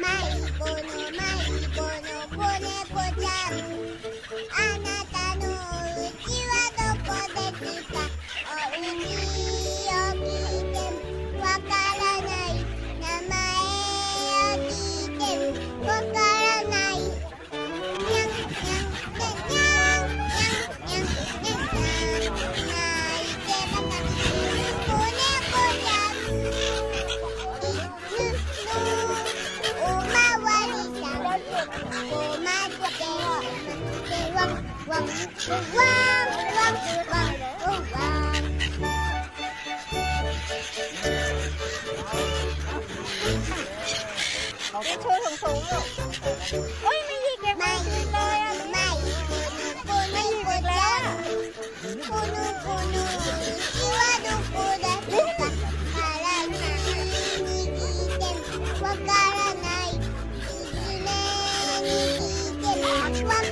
ไม่บน ไม่ช่วยสูงสูงลูกยไม่ยิงเลยไม่เลยอะไม่ไม่ยิงอีแล้วปูนูปูนูคืว่าดูปูได้ปูได้ปาลานามีมีเต็มวไม่มีเ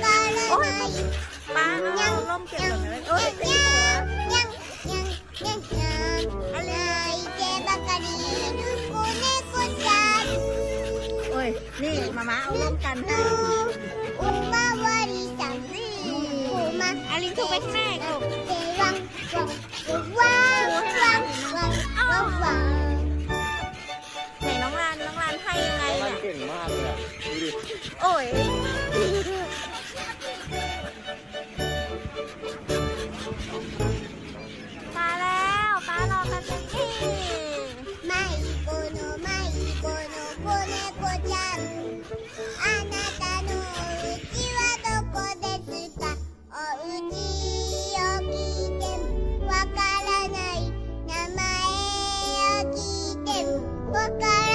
ป้าเอาล่มเก็บก่อนนะโอ้ฮ้ยนี่มามาเอาล่มกันให้อาลินถูกไปข้างหน้าอีกลูก Wow. 我该